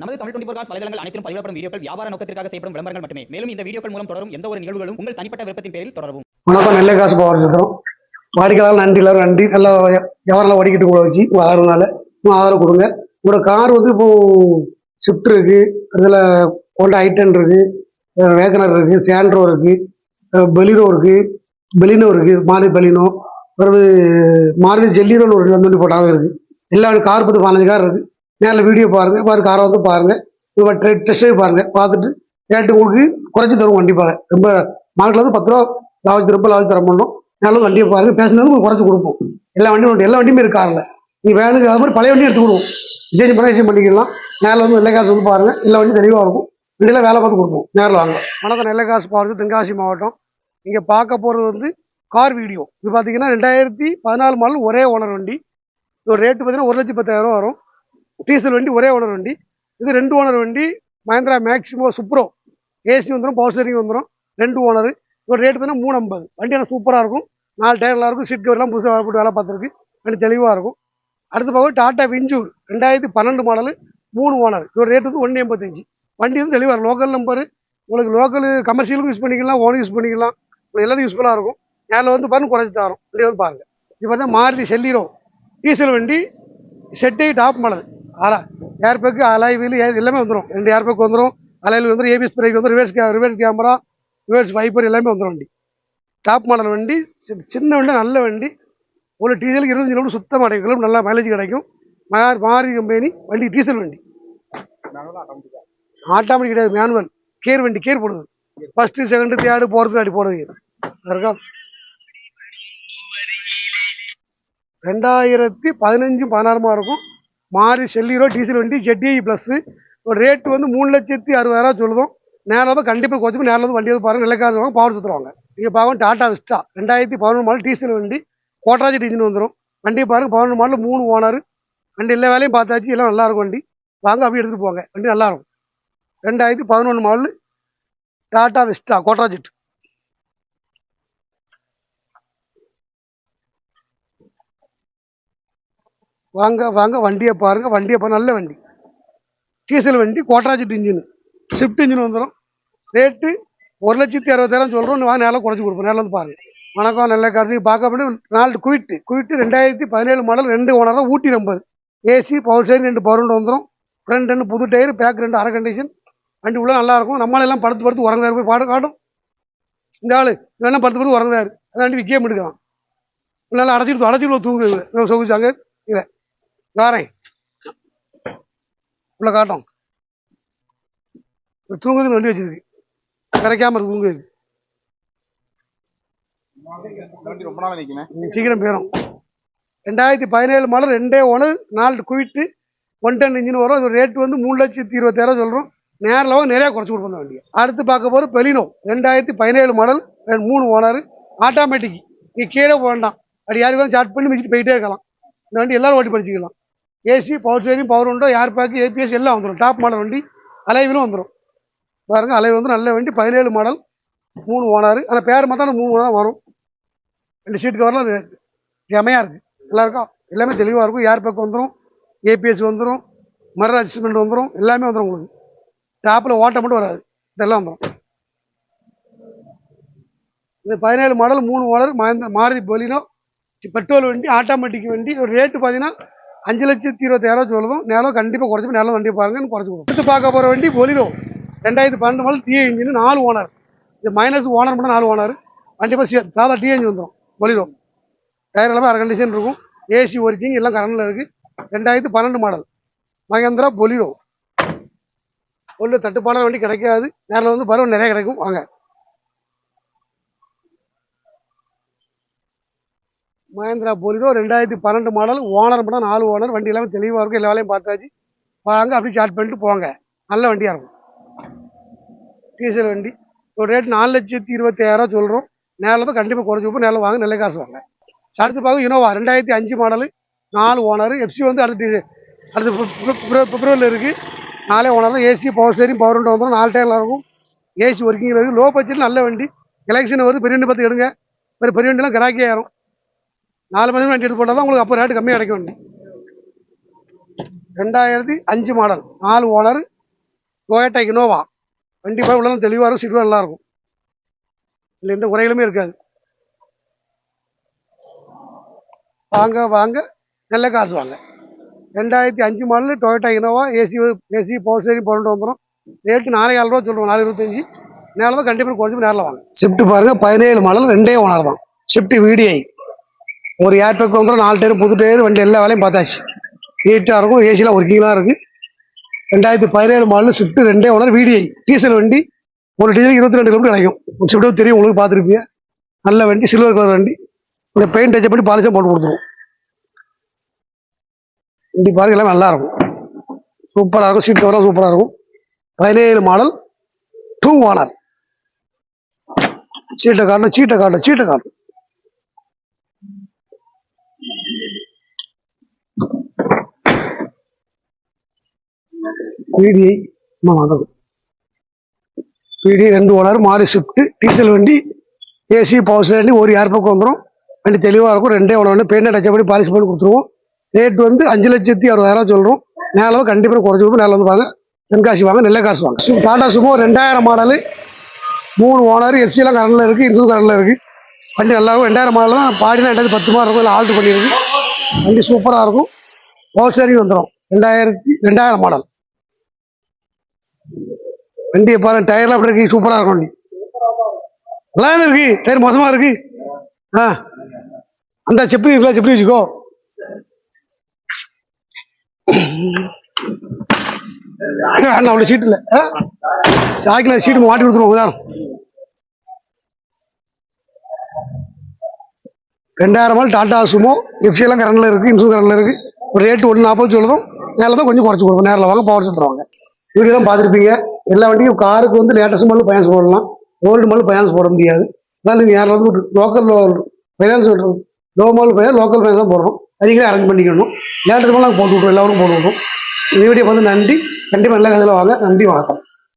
நமது Tamil twenty four cos வலைதளங்கள் அனைத்தும் பதிவிடப்படும் வீடியோக்கள் வியாபார நோக்கத்திற்காக செய்யப்படும் விளம்பரங்கள் மட்டுமே. மேலும் இந்த வீடியோக்கள் மூலம் தொடரும் எந்த ஒரு நிகழ்வுகளும் உங்கள் தனிப்பட்ட விருப்பத்தின் பேரில் தொடரவும். வணக்கம் நெல்லை காசு பவர் இருக்கிறோம் வாடிக்கையாளர் நன்றி எல்லாரும் நன்றி. நல்லா எவரெல்லாம் ஓடிக்கிட்டு கூட வச்சு உங்கள் ஆதரவுனால. உங்கள் ஆதரவு கொடுங்க. உங்களோட கார் வந்து இப்போ ஸ்விஃப்ட் இருக்கு. அதில் ஹோண்டா ஐட்டன் இருக்கு. வேகனர் இருக்கு சாண்ட்ரோ இருக்கு. பெலினோ இருக்கு. பெலினோ இருக்கு மாருதி பெலினோ பிறகு மாருதி ஜெல்லிரோன்னு ஒரு வந்து போட்டாங்க இருக்கு. எல்லா கார் பத்து பதினஞ்சு கார் இருக்கு. நேரில் வீடியோ பாருங்கள் பாரு காரை வந்து பாருங்கள் இப்போ ட்ரெட் டெஸ்ட் பாருங்கள் பார்த்துட்டு ரேட்டு உங்களுக்கு குறைச்சி தருவோம் கண்டிப்பாக. ரொம்ப மார்க்கில் வந்து பத்து ரூபா லாபத்து ரொம்ப லாபத்து தர பண்ணோம் நல்ல வண்டியை பாருங்க. பேசுனது உங்களுக்கு குறைச்சி கொடுப்போம். எல்லா வண்டியும் உண்டு. எல்லா வண்டியுமே இருக்காருல காரில் நீங்கள் வேணுங்க அது மாதிரி பழைய வண்டியும் எடுத்துக்கிடுவோம் விஜய் பண்ண பண்ணிக்கலாம். நேரில் வந்து நெல்லைக்காசு வந்து பாருங்கள் எல்லா வண்டியும் தெளிவாக இருக்கும். வண்டியில் வேலை பார்த்து கொடுப்போம். நேரில் வாங்க. வணக்கம். நெல்லைக்காசு பாருங்க தென்காசி மாவட்டம். இங்கே பார்க்க போகிறது வந்து கார் வீடியோ இது பார்த்தீங்கன்னா ரெண்டாயிரத்தி பதினாலு மாடல் ஒரே ஓனர் வண்டி. இது ரேட்டு பார்த்தீங்கன்னா ஒரு லட்சத்தி பத்தாயிரம் ரூபா வரும். டீசல் வண்டி ஒரே ஓனர் வண்டி. இது ரெண்டு ஓனர் வண்டி மஹேந்திரா மேக்ஸிமோ சுப்ரோ ஏசி வந்துடும் பவர் ஸ்டேரிங் வந்துடும் ரெண்டு ஓனர் இதோட ரேட் பார்த்தீங்கன்னா மூணு ஐம்பது வண்டி ஆனால் சூப்பராக இருக்கும். நாலு டயர்லாம் இருக்கும். சீட் கவர்லாம் புதுசாக போட்டு வேலை பார்த்துருக்கு. வண்டி தெளிவாக இருக்கும். அடுத்து பார்க்க டாட்டா விஞ்சூர் ரெண்டாயிரத்தி பன்னெண்டு மாடல் மூணு ஓனர் இதோட ரேட் வந்து ஒன்று எண்பத்தஞ்சு. வண்டி வந்து தெளிவாக இருக்கும். லோக்கல் நம்பரு உங்களுக்கு லோக்கல் கமர்ஷியலுக்கும் யூஸ் பண்ணிக்கலாம் ஓனர் யூஸ் பண்ணிக்கலாம். உங்களுக்கு எல்லாத்தையும் யூஸ்ஃபுல்லாக இருக்கும். நேரில் வந்து பாருங்க குறைச்சி தரும். வண்டி வந்து பாருங்கள் இப்போ தான் மாருதி செல்லீரோ டீசல் வண்டி செட்டே டாப் மாடல் அலா ஏர் பேக்கு அலாய் வீல் எல்லாமே வந்துடும் ரெண்டு ஏர் பேக் வந்துடும் அலையில் வந்துடும் ஏபிஎஸ் பிரேக் வந்து ரிவர்ஸ் கே ரிவர்ஸ் கேமரா ரிவர்ஸ் வைப்பர் எல்லாமே வந்துடும் வண்டி. டாப் மாடல் வண்டி சி- சின்ன வண்டி நல்ல வண்டி. ஒரு டீசலுக்கு இருபத்தஞ்சு கிலோமீட்டர் சுத்தமாக கிடைக்கும் நல்லா மைலேஜ் கிடைக்கும். மாரு மாருதி கம்பெனி வண்டி டீசல் வண்டி. ஆட்டோமேட்டிக் கிடையாது மேனுவல் கேர் வண்டி கேர் போடுது. ஃபஸ்ட்டு செகண்டு தேர்டு போகிறது அடி போடுது இருக்கா? ரெண்டாயிரத்தி பதினஞ்சு பதினாறுமா இருக்கும். மாறி செல்லீரோ டீசல் வண்டி ஜெட்டிஐ ப்ளஸ்ஸு ஒரு ரேட்டு வந்து மூணு லட்சத்தி அறுபதாயிரம் சொல்லுதோம். நேரில் தான் கண்டிப்பாக கோச்சு நேரில் வந்து வண்டி வந்து பாருங்க நிலைக்காசு வாங்க பவர் சுற்றுவாங்க நீங்கள் பார்க்க டாடா விஸ்டா ரெண்டாயிரத்தி பதினொன்று மாடல் டீசல் வண்டி கோட்ராஜெட் இன்ஜின் வந்துடும் வண்டியை பாருங்க பதினொன்று மாடல் மூணு ஓனர் வண்டி எல்லா வேலையும் பார்த்தாச்சு எல்லாம் நல்லா இருக்கும் வண்டி. வாங்க அப்படியே எடுத்துகிட்டு போங்க. வண்டி நல்லா இருக்கும். ரெண்டாயிரத்தி பதினொன்று மாடல் டாடா விஸ்டா கோட்ராஜெட் வாங்க வாங்க வண்டியை பாருங்கள் வண்டியை பாருங்க நல்ல வண்டி. டீசல் வண்டி கோட்டராஜெட் இன்ஜின் ஸ்விஃப்ட் இன்ஜின் வந்துடும் ரேட்டு ஒரு லட்சத்தி அறுபத்தாயிரம் சொல்கிறோம் வாங்க நேரம் குறைச்சி கொடுப்போம். நேரில் வந்து பாருங்கள் வணக்கம் நல்ல கருத்து பார்க்க அப்படின்னு நாலு குயிட்டு. குயிட்டு ரெண்டாயிரத்தி பதினேழு மாடல் ரெண்டு owner Ooty number AC power steering ரெண்டு பவர் ரெண்டு வந்துடும் ஃப்ரண்ட் ரெண்டு புது டயர் பேக் ரெண்டு அரை கண்டிஷன் வண்டி உள்ள நல்லாயிருக்கும் நம்மளெல்லாம் படுத்து படுத்து உறங்குதாரு போய் பாடு காட்டும். இந்த ஆள் வேணா படுத்து படுத்து உறங்குதாரு அதான் வண்டி விற்கவே முடிக்கலாம் நல்லா அடைச்சிட்டு அடைச்சிட்டு தூங்குது சொகுச்சாங்க இல்லை வாரேன் உள்ள காட்டும். தூங்குதுன்னு வண்டி வச்சிருக்கு. கிடைக்காம இருக்கு தூங்குது ரொம்ப நாள் நிற்குமே சீக்கிரம் போயிடும் ரெண்டாயிரத்தி பதினேழு மாடல் ரெண்டே ஒன்று நாலு குவிட்டு ஒன் டன் இன்ஜின் வரும். அது ரேட் வந்து மூணு லட்சத்தி இருபத்தாயிரம் சொல்கிறோம் நேரில் வந்து நிறையா குறைச்சி கொடுப்போம் வண்டியை. அடுத்து பார்க்க போகிற பெலினோ ரெண்டாயிரத்தி பதினேழு மாடல் ரெண்டு மூணு ஓனர் ஆட்டோமேட்டிக் நீ கீழே போக வேண்டாம். அப்படி யாருக்கும் சார்ட் பண்ணி வச்சுட்டு போயிட்டே இருக்கலாம். இந்த வண்டி எல்லாரும் ஓட்டி படிச்சுக்கலாம். ஏசி பவர் ஸ்டேரிங் பவர் உண்டோ ஏர் பேக்கு ஏபிஎஸ் எல்லாம் வந்துடும் டாப் மாடல் வண்டி அலைவிலும் வந்துடும் பாருங்க அலைவில் வந்து நல்ல வண்டி. பதினேழு மாடல் மூணு ஓனர். ஆனால் பேர் மாத்தான் மூணு தான் வரும். ரெண்டு சீட் கவர்லாம் ஜமையாக இருக்குது எல்லாருக்கும் எல்லாமே தெளிவாக இருக்கும். ஏர் பேக் வந்துடும் ஏபிஎஸ் வந்துடும் மர அட்ஜஸ்ட்மெண்ட் வந்துடும் எல்லாமே வந்துடும் உங்களுக்கு. டாப்பில் ஓட்டம் மட்டும் வராது. இதெல்லாம் வந்துடும் இது பதினேழு மாடல் மூணு model Mahindra Maruti Baleno petrol வண்டி ஆட்டோமேட்டிக் வண்டி. ஒரு ரேட்டு பார்த்தீங்கன்னா அஞ்சு லட்சத்தி இருபத்தாயிரம் சொல்லுதும் நேரம் கண்டிப்பாக குறைச்சி நேரம் வண்டியை பாருங்கன்னு குறைச்சி கொடுக்கும் அடுத்து பார்க்க போகிற வண்டி பொலினோ ரெண்டாயிரத்தி பன்னெண்டு மாடல் டிஏ இன்ஜின் நாலு ஓனர் இது மைனஸ் ஓனர் மட்டும் நாலு ஓனர் கண்டிப்பாக பஸ் சாதா டிஏ இன்ஜின் வந்துடும் பொலினோ டயர் எல்லாமே அரை கண்டிஷன் இருக்கும். ஏசி ஒர்க்கிங் எல்லாம் கரண்டில் இருக்குது ரெண்டாயிரத்தி பன்னெண்டு மாடல் மகேந்திரா பொலிரோ ஒன்று தட்டுப்பாடான வண்டி கிடைக்காது. நேரில் வந்து பருவம் நிறையா கிடைக்கும். வாங்க. மகேந்திரா போலிரோ ரெண்டாயிரத்தி பன்னெண்டு மாடல் ஓனர் மட்டும் நாலு ஓனர் வண்டி எல்லாமே தெளிவாக இருக்கும் எல்லா வேலையும் பார்த்தாச்சு. வாங்க அப்படி சார்ட் பண்ணிட்டு போங்க. நல்ல வண்டியாக இருக்கும். டீசல் வண்டி. ஒரு ரேட் நாலு லட்சத்தி இருபத்தாயிரம் சொல்கிறோம் நேரில் தான் கண்டிப்பாக குறைச்சி வைப்போம் நேரில் வாங்க நல்ல காசு வாங்க. அடுத்து பார்க்க இனோவா ரெண்டாயிரத்தி அஞ்சு மாடலு நாலு ஓனர் எஃப்சி வந்து அடுத்து அடுத்து பிப்ரவரியில் இருக்குது நாலே ஓனர் தான். ஏசி பவர் ஸ்டேரிங் பவர் ரெண்டு வந்துடும் நாலு டயரில் இருக்கும் ஏசி ஒர்க்கிங்கில் இருக்குது லோ பட்ஜெட் நல்ல வண்டி. எலெக்ஷன் வருது. பெரிய வண்டி பார்த்து எடுங்க. பெரிய பெரிய வண்டிலாம் கிராக்கி ஆயிரும் நாலு மாதம் வண்டி எடுத்து போட்டால் தான் உங்களுக்கு அப்போ ரேட்டு கம்மியாக கிடைக்கும் வண்டி ரெண்டாயிரத்தி அஞ்சு மாடல் நாலு ஓனர் டொயோட்டா இனோவா வண்டி போய் உள்ள தெளிவாக இருக்கும் சீட்டு நல்லா இருக்கும். இல்லை எந்த குறைகளுமே இருக்காது. வாங்க வாங்க நல்ல காசு வாங்க. ரெண்டாயிரத்தி அஞ்சு model Toyota Innova AC AC power சரி பன்னெண்டு வந்துடும் ரேட்டு நாலே ஆறு ரூபா சொல்லுவோம் நாலு இருபத்தஞ்சி. நேரில் தான் கண்டிப்பாக குறைஞ்சி நேரில் வாங்க. ஷிஃப்ட் பாருங்க பதினேழு மாடல் ரெண்டே ஓனர் தான். ஷிஃப்ட் விடிஐ ஒரு ஏர் பேக் வாங்குறோம் நாலு டயர் புது டயர் வண்டி எல்லா வேலையும் பார்த்தாச்சு. நீட்டாக இருக்கும் ஏசிலாம் ஒர்க்கிங்லாம் இருக்குது ரெண்டாயிரத்தி பதினேழு மாடல் ஸ்விஃப்ட் ரெண்டே ஓனர் விடிஐ டீசல் வண்டி. ஒரு டீசல் இருபத்தி ரெண்டு கிலோமீட்டர் கிடைக்கும். ஷிஃப்ட் தெரியும் உங்களுக்கு பார்த்துருப்பீங்க. நல்ல வண்டி சில்வர் கலர் வண்டி. உங்களை பெயிண்ட் டச்சப் பண்ணி பாலிஷம் போட்டு கொடுத்துருவோம் வண்டி பாருங்க எல்லாம் நல்லாயிருக்கும் சூப்பராக இருக்கும் சீட் கவரும் சூப்பராக இருக்கும். பதினேழு மாடல் டூ ஓனர் சீட்டை காட்டணும் சீட்டை காட்டணும் சீட்டை காட்டணும். பிடிஐ மாதம் பிடி ரெண்டு ஓனர் மாறி ஷிஃப்ட் டீசல் வண்டி ஏசி பவர் வண்டி ஒரு ஏர் பக்கம் வந்துடும் வண்டி தெளிவாக இருக்கும். ரெண்டே ஓனர் வண்டி பெயிண்ட் டச் பண்ணி பாலிஷ் பண்ணி கொடுத்துருவோம். ரேட் வந்து அஞ்சு லட்சத்தி அறுபதாயிரம் சொல்கிறோம் மேலே கண்டிப்பாக குறைச்சி கொடுப்போம். மேலே வந்து வாங்க தென்காசி வாங்க நெல்லை காசு வாங்க. சு- டாடா சுமோ ரெண்டாயிரம் மாடலு மூணு ஓனர் எஃப்சிலாம் கரண்டில் இருக்குது இன்சூர் கரண்டில் இருக்குது வண்டி நல்லாயிருக்கும் ரெண்டாயிரம் மாடல் தான். பாடினா ரெண்டாயிரத்து பத்து மாதிரி இருக்கும். இல்லை ஆல்ட்ரு பண்ணியிருக்கு வண்டி சூப்பராக இருக்கும். பவர் ஸ்டேரிங் வந்துடும் ரெண்டாயிரத்தி ரெண்டாயிரம் மாடல் வண்டியை பாருங்க டயர்லாம் அப்படி இருக்கு சூப்பராக இருக்கும் வண்டி. நல்லா இருக்கு டயர் மோசமாக இருக்கு. ஆ. அந்த செப்பி இருக்குல்ல செப்பி வச்சுக்கோ. வேண்டாம் அவ்வளோ சீட் இல்லை. ஆ? சாக்கில் சீட்டு மாட்டி கொடுத்துருவோம் ரெண்டாயிரம் மால் டாடா சுமோ எஃப்சியெல்லாம் கரண்டில் இருக்குது இன்சூர் கரண்டில் இருக்குது ஒரு ரேட்டு ஒன்று நாற்பது சொல்லுதும் நேரில் தான் கொஞ்சம் குறைச்சி கொடுப்போம். நேரில் வாங்க பவர் தருவாங்க. வீடியோலாம் பார்த்துருப்பீங்க. எல்லா வண்டியும் காருக்கு வந்து லேட்டஸ்ட் மாடல் ஃபைனான்ஸ் போடலாம் ஓல்டு மாடல் ஃபைனான்ஸ் போட முடியாது. அதனால் நீங்கள் யாராவது local local finance low model finance local finance தான் போடுறோம் அதிகமாக அரேஞ்ச் பண்ணிக்கணும். லேட்டஸ்ட் மாடல் நாங்கள் போட்டு விட்றோம் எல்லாரும் போட்டு விட்றோம் இந்த வீடியோ வந்து நன்றி. கண்டிப்பாக நல்ல கதையில் வாங்க. நன்றி வணக்கம்.